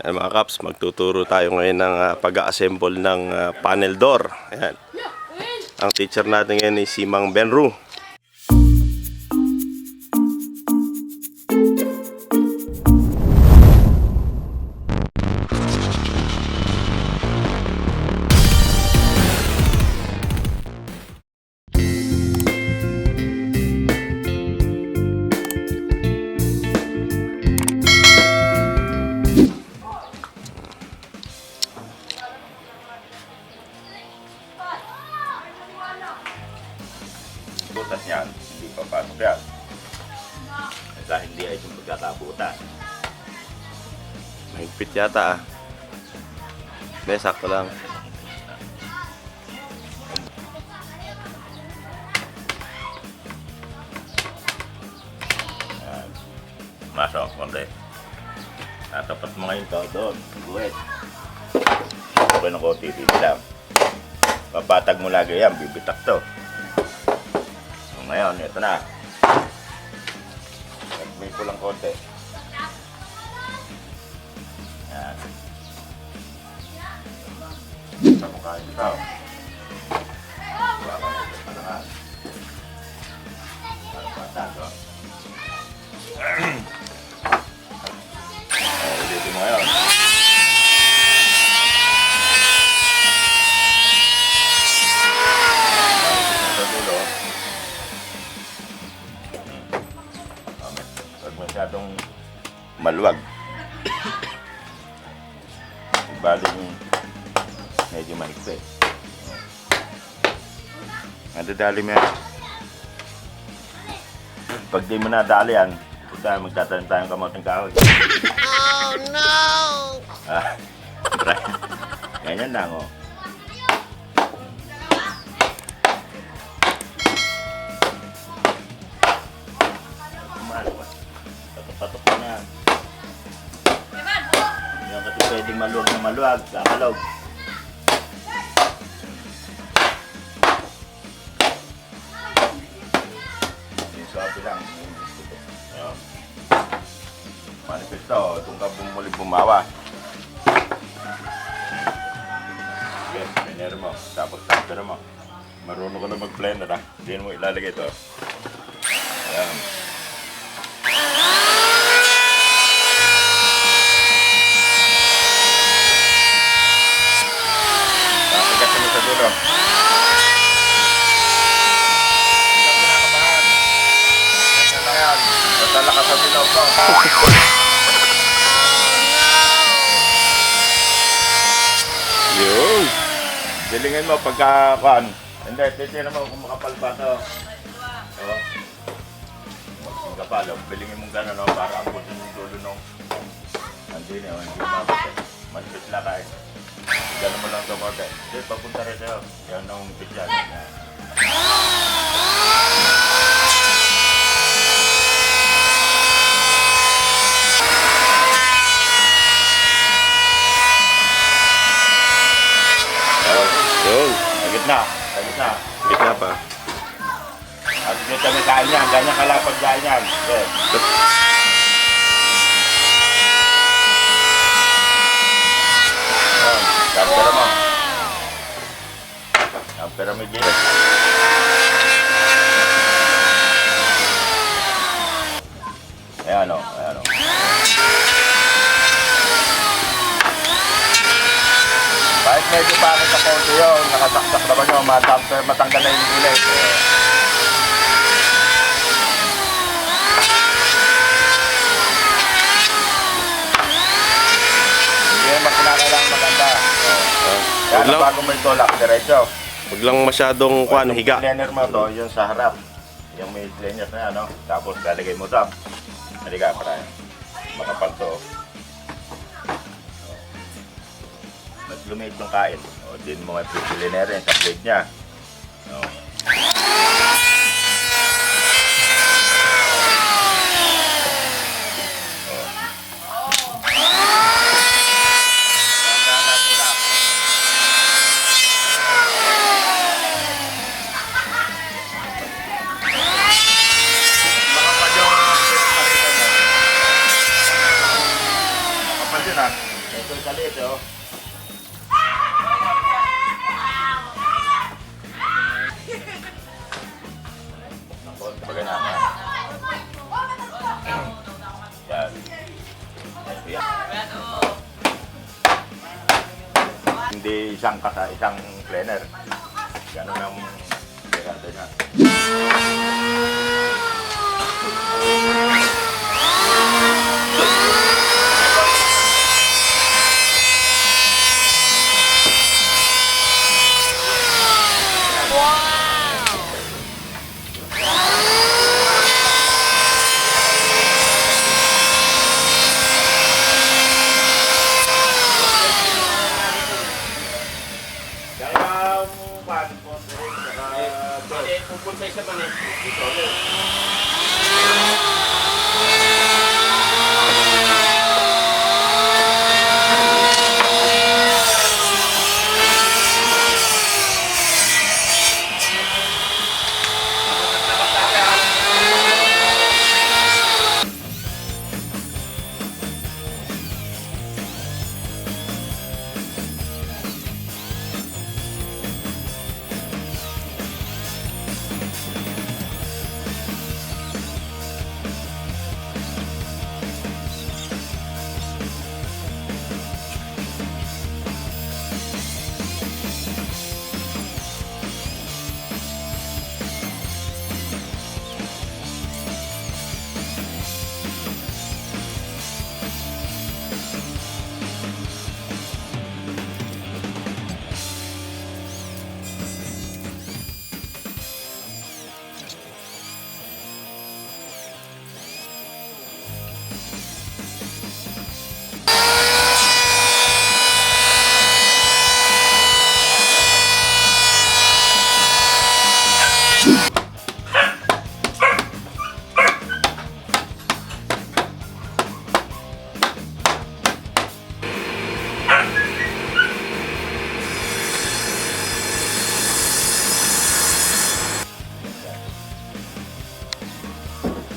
Ayan mga kaps, magtuturo tayo ngayon ng ah, pag-assemble ng ah, panel door. Ayan. Ang teacher natin ngayon ay si Mang Benru. Mahigpit yata ah. Hindi, sakto lang. Yan. Masok, konti. Tatapat mo ngayon to doon, buwet. Okay na ko, titili lang. Papatag mo lagi yan, bibitak to. So, ngayon, ito na. Nagmay ko lang konti. Sa mukha ito. Wala ka na ito palakas. Para patag, Nadadali mo yan. Pag di mo nadali yan, punta magtatanim tayong kamotong kahoy. Oh no! Ah, ganyan lang, oh. Ka na. Hindi ka kasi pwedeng maluwag na maluwag. Kakalog. Manifesto, itong ka bumuli bumawa. Sige, blender mo. Tapos tapper mo. Marunong ka na mag-blender ah. Hindi mo ilalagay ito. Ayan. Papagat mo sa dulo. Hindi ako kinakabahan. Ganyan Dilingin mo pagka kan. Hindi, titignan mo kung makapal ba ito. Oo. Kung kapal, oh. bilingin mo gano'n no, para abutin yung dulo nung hindi na, hindi mabot. Malipit lang kahit. Gano'n mo lang kamote. Hindi, papunta rin sa'yo. Yan ang pityan. Yan. Gitna. Sa gitna. Gitna pa. At dito kami kain yan. Ganyan kalapag kain yan. Ayan, Kampera mo. Kampera mo dito. Ayan o, ayan o. medyo pangit sa konti yun, nakasaksak naman yun, matanggal, matanggal na yung gilid. Eh, Hindi naman kinakailangan maganda. Ah, Kaya na bago mo ito lock, diretso. wag lang masyadong kwan, Yung higa. Cleaner mo to, yung sa harap. Yung may cleaner na yan, no? Tapos lalagay mo to. Halika, para makapal lumit yung kain. O, din mo nga cleaner yan sa plate niya. Yung makapal yun ah. Ito yung kalit, oh.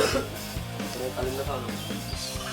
Talim na to, no? Okay.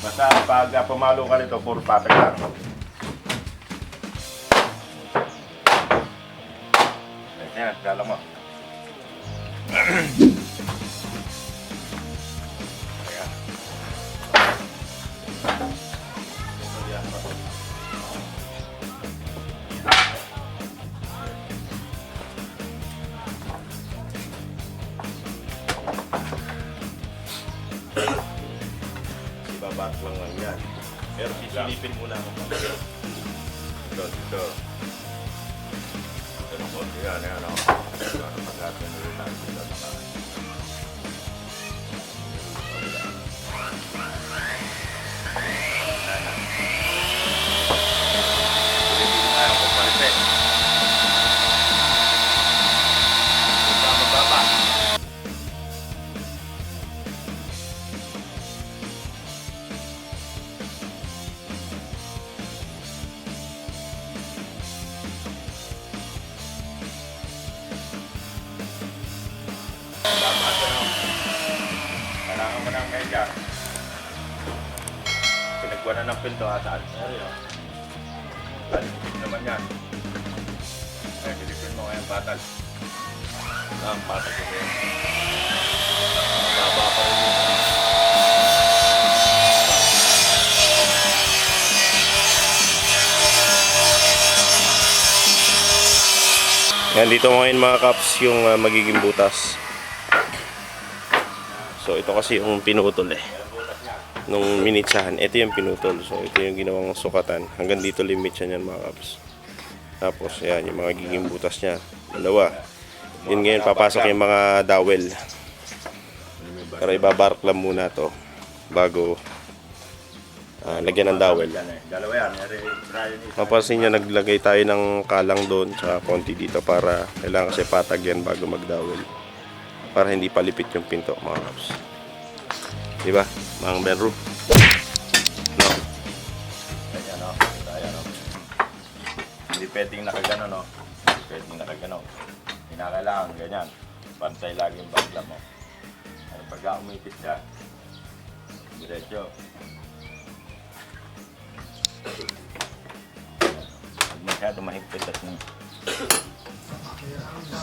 Basta pag pumalo ka nito, puro patek lang. Ibabat lang lang yan. Pero sisilipin muna ako. Ito, ito. Ito po, yan, yan. Ito, ano, natin ito, Silipin Kuha na ng pinto ha, saan? Meron yun. Talipin naman yan. Eh, silipin mo ngayon, batal. Ah, batal ko yun. Baba pa rin. Yan, dito ngayon mga kaps yung ah, magiging butas. So, ito kasi yung pinutol eh. Nung minitsahan, ito yung pinutol. So, ito yung ginawang sukatan. Hanggang dito limit siya yan mga kaps. Tapos, yan, yung mga giging butas niya. Dalawa. Yun ngayon, papasok yung mga dowel. Pero ibabark lang muna to bago ah, lagyan ng dowel. Dalawa yan. Mapansin nyo, naglagay tayo ng kalang doon sa konti dito para kailangan kasi patag yan bago magdawel. Para hindi palipit yung pinto, mga kaps. Diba? Mga bedroom. No? Ganyan, no? Ayan, no? Hindi pwedeng nakagano, no? Hindi pwedeng nakagano. Kinakailangan ganyan. Pantay lagi yung bagla mo. Ay, pagka umipit ka, diretso. Huwag masyado mahigpit at.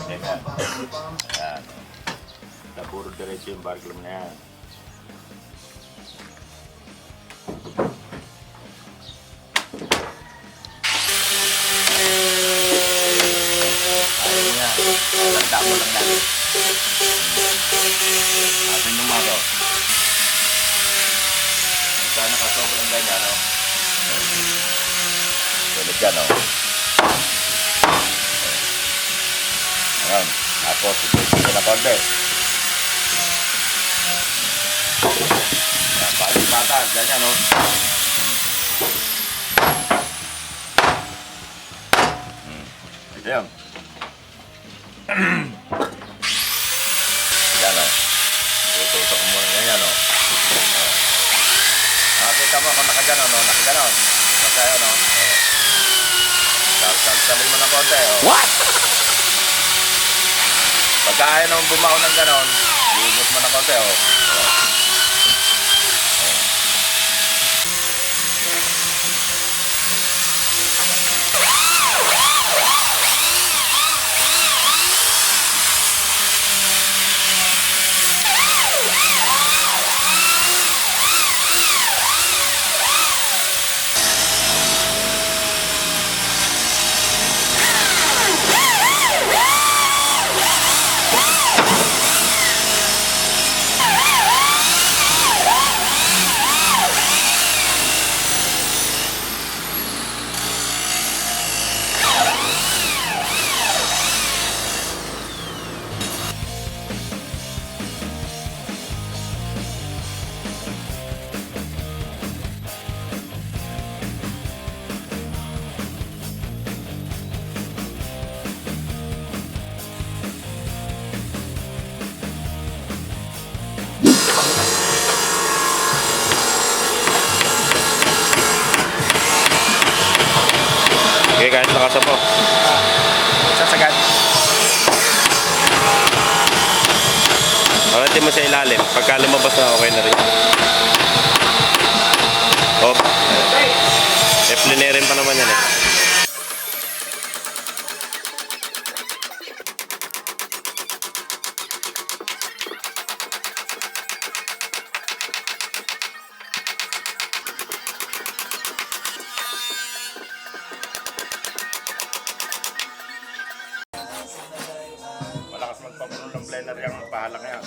Ganyan. Ayan. Basta puro diretso yung bagla mo na yan. Yan. Atin yung mga to. Pagka nakasobrang ganyan, no? Tulad yan, no? Ayan. Tapos, ipipin ko na konti. Ayan, balik bata, ganyan, no? Ito yan. Yan o. Tututok mo muna ganyan o. Nakakita mo kung nakaganon o, nakaganon. Basta yun o. Salsalin mo ng konti o. What? Pagka ayaw naman bumao ng ganon, iugot mo ng konti o. Angatin mo sa ilalim. Pagka lumabas na, okay na rin. Oh. Eh, plinerin pa naman yan eh. Ng blender yung pahalang yan.